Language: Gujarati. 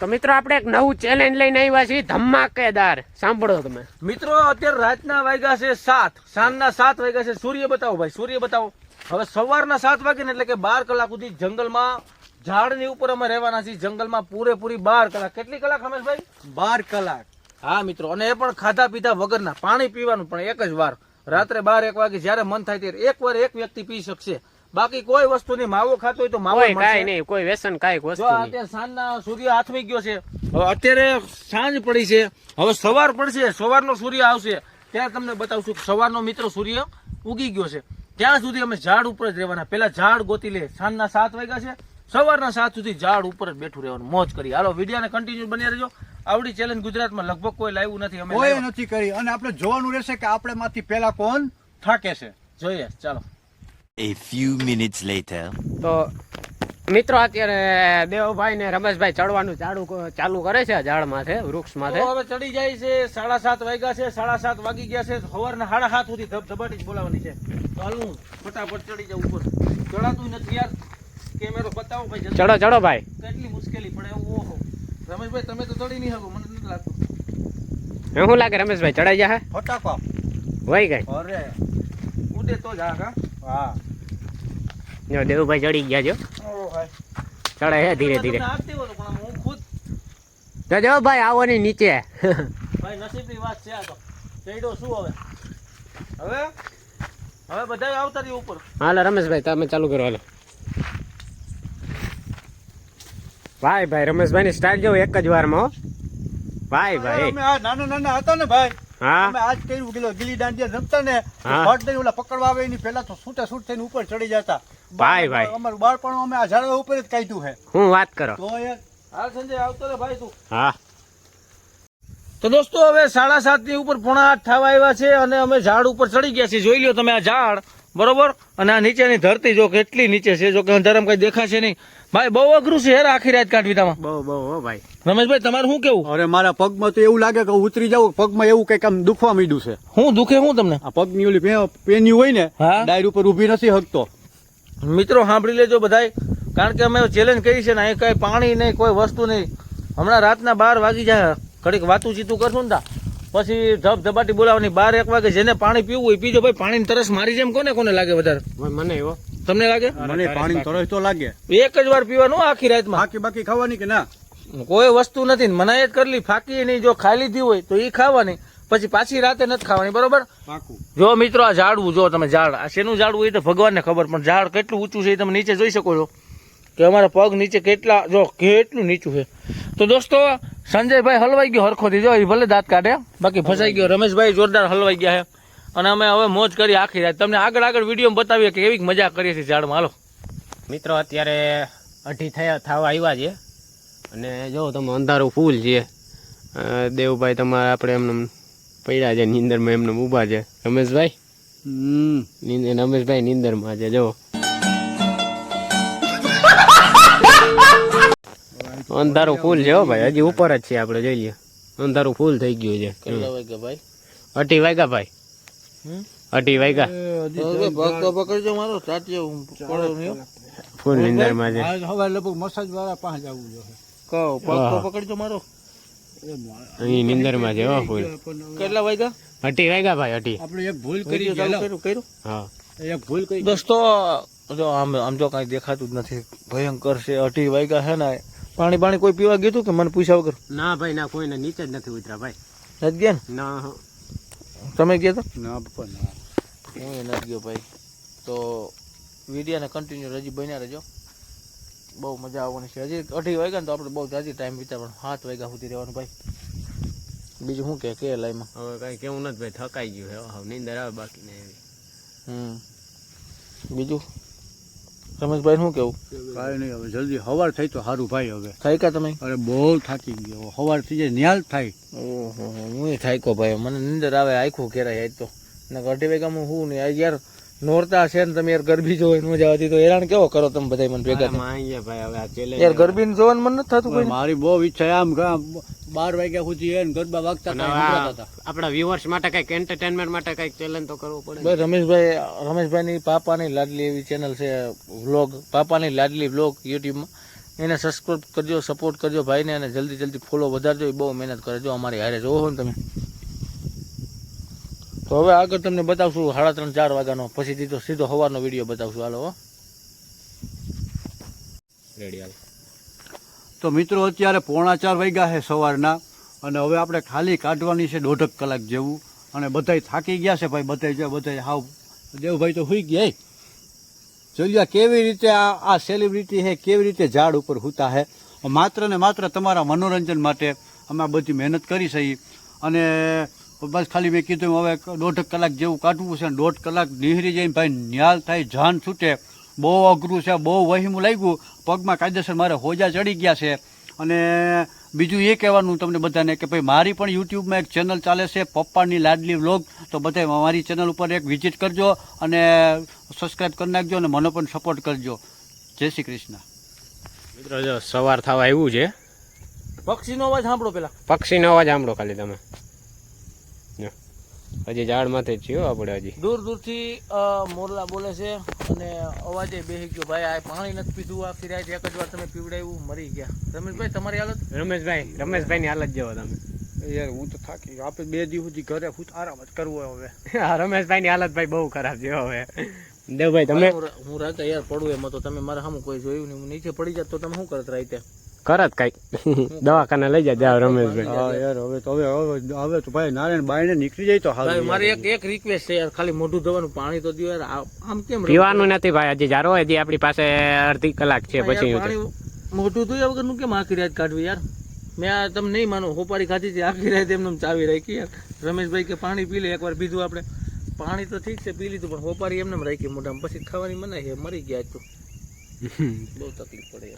તો મિત્રો આપણે એક નવું ચેલેન્જ લઈને આવ્યા છીએ ધમાકેદાર. સાંભળો તમે. મિત્રો અત્યારે રાતના વાગ્યા છે સાત. સાંજના સાત વાગ્યા છે. સૂર્ય બતાવો ભાઈ સૂર્ય બતાવો. હવે સવારના સાત વાગે ને એટલે કે બાર કલાક સુધી જંગલમાં ઝાડની ઉપર અમે રહેવાના છીએ. જંગલમાં પૂરેપૂરી બાર કલાક. કેટલી કલાક હમેશભાઈ? બાર કલાક. હા મિત્રો અને એ પણ ખાધા પીધા વગરના. પાણી પીવાનું પણ એક જ વાર. રાત્રે બાર એક વાગે જ્યારે મન થાય ત્યારે એક વાર એક વ્યક્તિ પી શકશે. બાકી કોઈ વસ્તુ નહીં માવો ખાતો હોય તો માવો કોઈ નહીં કોઈ વ્યસન કાંઈ વસ્તુ અત્યારે સાંજના સૂર્ય હાથમી ગયો છે. હવે અત્યારે સાંજ પડી છે. હવે સવાર પડશે સવારનો સૂર્ય આવશે. ત્યારે તમને બતાવશું કે સવારનો મિત્ર સૂર્ય ઉગી ગયો છે. ત્યાં સુધી અમે ઝાડ ઉપર જ રહેવાના. પેલા ઝાડ ગોતી લે. સાંજના સાત વાગ્યા છે. સવારના સાત સુધી ઝાડ ઉપર જ બેઠું રહેવાનું. મોજ કરી. હાલો વિડીયોને કન્ટિન્યુ બની રહેજો. આવડી ચેલેન્જ ગુજરાતમાં લગભગ કોઈ લાવ્યું નથી. અમે કોઈ નથી કરી. અને આપણે જોવાનું રહેશે કે આપણે માંથી પેલા કોણ થાકે છે. જોઈએ. ચાલો. A few minutes later. તો મિત્રો અત્યારે દેવભાઈ ને રમેશભાઈ ચડવાનું ચાલુ ચાલુ કરે છે ઝાડ માથે વૃક્ષ માથે. હવે ચડી જાય છે સાડા સાત વાગ્યા છે સાડા સાત વાગી ગયા છે સવારના સાડા સાત સુધી ધબધબાટી જ બોલાવાની છે. તો હાલ હું ફટાફટ ચડી જાઉં ઉપર. ચડાતું નથી યાર. કેમેરો બતાવો ભાઈ ચડો ચડો ભાઈ. કેટલી મુશ્કેલી પડે ઓહો. રમેશભાઈ તમે તો ચડી નહીં શકો મને નથી લાગતું. શું લાગે રમેશભાઈ ચડાઈ જાય ફટાફટ. વહી ગઈ. અરે. ઉડે તો જા હા. જો દેવભાઈ ચડી ગયા છો ચડે છે ધીરે ધીરે. તો જો ભાઈ આવો ની નીચે. ભાઈ નસીબની વાત છે આ તો. ચડ્યો શું હવે? હવે? હવે બધા આવતા રહ્યો ઉપર. હાલો રમેશભાઈ તમે ચાલુ કરો હાલો. ભાઈ ભાઈ રમેશભાઈ ની સ્ટાઇલ જો એક જ વારમાં ભાઈ ભાઈ. નાના નાના હતા ને ભાઈ. અમે આજ કર્યું પેલો ગીલી દાંડિયા રમતા ને ફટ દઈને ઓલા પકડવા આવે એની પહેલા તો છૂટા છૂટ થઈને ઉપર ચડી જતા. ભાઈ, ભાઈ. અમારું બાળપણ અમે આ ઝાડવા ઉપર જ કાઢ્યું છે. હું વાત કરો? તો યાર હાલ સંજય આવતો રે ભાઈ તું. હા. તો દોસ્તો હવે સાડા સાતની ઉપર પોણા આઠ થવા આવ્યા છે અને અમે ઝાડ ઉપર ચડી ગયા છીએ. જોઈ લ્યો તમે આ ઝાડ. બરોબર? અને આ નીચેની ધરતી જો કેટલી નીચે છે જો કે અંધારામાં કઈ દેખાશે નહીં. ભાઈ બહુ અઘરું છે હેર આખી રાત કાઢવી તામાં બહુ બહુ ભાઈ. રમેશભાઈ તમારે શું કેવું? અરે મારા પગમાં તો એવું લાગે કે હું ઉતરી જાઉં પગમાં એવું કંઈક આમ દુખવા માંડ્યું છે. હું દુખે હું તમને? આ પગની ઓલી પેની હોય ને ડાયરી ડાયર ઉપર ઊભી નથી હકતો. મિત્રો સાંભળી લેજો બધાય. કારણ કે અમે ચેલેન્જ કરી છે ને અહીં કઈ પાણી નહીં કોઈ વસ્તુ નહીં. હમણાં રાતના બાર વાગી જાય. ઘડીક વાતું ચીતું કરશું ને તા. પછી ધબ ધબાટી બોલાવવાની બાર એક વાગે જેને પાણી પીવું હોય પીજો. ભાઈ પાણીની તરસ મારી જેમ કોને કોને લાગે વધારે? મને એવો. તમને લાગે? મને પાણી તરસ તો લાગે. એક જ વાર પીવાનું આખી રાતમાં. બાકી બાકી ખાવાની કે ના? કોઈ વસ્તુ નથી મનાય કરલી ફાકી નહીં. જો ખાઈ લીધી હોય તો એ ખાવાની. પછી પાછી રાતે નથી ખાવાની બરોબર? જો મિત્રો આ ઝાડવું જો તમે ઝાડ આ શેનું ઝાડવું એ તો ભગવાનને ખબર પણ ઝાડ કેટલું ઊંચું છે એ તમે નીચે જોઈ શકો છો. કે અમારા પગ નીચે કેટલા જો કેટલું નીચું છે. તો દોસ્તો સંજયભાઈ હલવાઈ ગયો હરખોથી જો એ ભલે દાંત કાઢે. બાકી ફસાઈ ગયો. રમેશભાઈ જોરદાર હલવાઈ ગયા છે અને અમે હવે મોજ કરી આખી રાત. તમને આગળ આગળ વીડિયો બતાવીએ કે કેવી મજા કરીએ છીએ ઝાડમાં. હાલો. મિત્રો અત્યારે અઢી થયા થવા આવ્યા છે અને જો તમે અંધારું ફૂલ છે. દેવભાઈ તમારે આપણે એમને પડ્યા છે નીંદરમાં એમને ઊભા છે. રમેશભાઈ? રમેશભાઈ નીંદરમાં છે જો. અંધારું ફૂલ છે હો ભાઈ. હજી ઉપર જ છે આપણે જોઈ લઈએ અંધારું ફૂલ થઈ ગયું છે. કેટલા વાગ્યા ભાઈ? અઢી વાગ્યા ભાઈ. અઢી વાગ્યા. પકડજો મારો છે. આજ હવે લગભગ મસાજ વાળા પાસે જવું જોઈએ કહો પગ પકડજો મારો. અહીં નીંદરમાં છે હો ફૂલ. કેટલા વાગ્યા? અઢી વાગ્યા ભાઈ અઢી. આપણે એક ભૂલ કરી કર્યું કર્યું? હા. એક ભૂલ કરી દોસ્તો જો આમ આમ જો કાંઈ દેખાતું જ નથી. ભયંકર છે અઢી વાગ્યા છે ને. પાણી પાણી કોઈ પીવા ગયું હતું કે મને પૂછ્યા વગર? ના ભાઈ ના કોઈને નીચે જ નથી ઉતરા ભાઈ. નથી ગયા ને? ના તમે ગયા તો? ના પપ્પા ના. હું નથી ગયો ભાઈ. તો વિડીયોને કન્ટિન્યુ રજી બન્યા રહેજો. બહુ મજા આવવાની છે. હજી અઢી વાગ્યા ને તો આપણે બહુ હજી ટાઈમ વિતાવવાનો. સાત વાગ્યા સુધી રહેવાનું ભાઈ. બીજું શું કે કે લાઈમાં હવે કાંઈ કેવું નથી ભાઈ થકાઈ ગયું છે. હવે નીંદર આવે બાકી ને એવી. હમ. બીજું? રમેશભાઈ શું કેવું? કાંઈ નહીં હવે જલ્દી હવાર થઈ તો સારું ભાઈ હવે. થાયકા તમે? અરે બહુ થાકી ગયો હવાર થઈ જાય ન્યાલ થાય. ઓહો હું થાયકો ભાઈ મને નીંદર આવે આખું ઘેરાય આજ તો ને અઢી વાગ્યામાં હું નહીં આ યાર નોરતા છે ને તમે યાર ગરબી જોવો ને મજા આવતી તો હેરાન કેવો કરો તમે બધા મને ભેગા? ભાઈ હવે આ challenge યાર ગરબી જોવાનું મન નથી થતું કોઈ મારી બહુ ઈચ્છા આમ બાર વાગ્યા સુધી એને ગરબા વાગતા. આપણા વ્યુઅર્સ માટે કંઈક એન્ટરટેનમેન્ટ માટે કંઈક ચેલેન્જ તો કરવું પડે ભાઈ રમેશભાઈ રમેશભાઈની પાપાની લાડલી એવી ચેનલ છે વ્લોગ પાપાની લાડલી વ્લોગ યુટ્યુબમાં એને સબસ્ક્રાઈબ કરજો સપોર્ટ કરજો ભાઈને અને જલ્દી જલ્દી ફોલો વધારજો એ બહુ મહેનત કરે. જો અમારી હારે જોવો હોય ને તમે. તો હવે આગળ તમને બતાવશું સાડા ત્રણ ચાર વાગ્યાનો. પછી સીધો સીધો હવાનો વીડિયો બતાવશું. હાલો રેડી હાલ. તો મિત્રો અત્યારે પોણા ચાર વાગ્યા છે સવારના અને હવે આપણે ખાલી કાઢવાની છે દોઢક કલાક જેવું. અને બધાય થાકી ગયા છે ભાઈ બધાય જો બધાય હાવ દેવભાઈ તો હોઈ ગયા. જોયું કેવી રીતે આ આ સેલિબ્રિટી છે કેવી રીતે ઝાડ ઉપર હોતા છે. માત્ર ને માત્ર તમારા મનોરંજન માટે અમે બધી મહેનત કરી છે અને બસ ખાલી મેં કીધું હવે દોઢ કલાક જેવું કાઢવું છે અને દોઢ કલાક નિહરી જઈને ભાઈ ન્યાલ થાય જાન છૂટે. બહુ અઘરું છે બહુ વહીમું લાગ્યું. પગમાં કાયદેસર મારે હોજા ચડી ગયા છે. અને બીજું એ કહેવાનું તમને બધાને કે ભાઈ મારી પણ યુટ્યુબમાં એક ચેનલ ચાલે છે પપ્પાની લાડલી વ્લોગ. તો બધાય મારી ચેનલ ઉપર એક વિઝિટ કરજો અને સબસ્ક્રાઈબ કરી નાખજો અને મને પણ સપોર્ટ કરજો. જય શ્રી કૃષ્ણ. મિત્રો જો સવાર થવા આવ્યું છે. પક્ષીનો અવાજ સાંભળો પેલા. પક્ષીનો અવાજ સાંભળો ખાલી તમે. હજી ઝાડમાંથી જ છીએ હો આપણે હજી. દૂર દૂરથી મોરલા બોલે છે અને અવાજે બેહી ગયો ભાઈ આ પાણી નથી પીધું આ ફિરાય એક જ વાર તમે પીવડાવ્યું મરી ગયા. રમેશભાઈ તમારી હાલત? રમેશભાઈ રમેશભાઈની હાલત જેવો તમે. યાર હું તો થાકી ગયો. આપણે બે દિવસ સુધી ઘરે હું આરામ જ કરવો હવે. હા, રમેશભાઈની હાલત ભાઈ બહુ ખરાબ છે હવે. દેવભાઈ તમે હું રાતે યાર પડું એમાં તો તમે મારા સામે કોઈ જોયું નહીં. હું નીચે પડી જાત તો તમે શું કરતા રાતે? કરત કંઈક. દવાખાને લઈ જાય જાવ રમેશભાઈ હા યાર હવે તો હવે હવે હવે તો ભાઈ નારાયણ બાયણે નીકળી જાય તો ભાઈ હાલ મારી એક એક રિક્વેસ્ટ છે યાર ખાલી મોઢું ધોવાનું પાણી તો દો યાર. આમ કેમ? પીવાનું નથી ભાઈ હજી જારો હજી આપણી પાસે અડધી કલાક છે પછી મોઢું ધોયા વગરનું કેમ આખી રાત કાઢવી યાર? મેં આ તમે નહીં માનો હોપારી ખાધી છે આખી રાત એમને ચાવી રાખી યાર. રમેશભાઈ કે પાણી પી લે એકવાર પીધું આપણે. પાણી તો ઠીક છે પી લીધું પણ હોપારી એમને એમ રાખી મોઢામાં. પછી ખાવાની મને છે મરી ગયા તું. બહુ તકલીફ પડે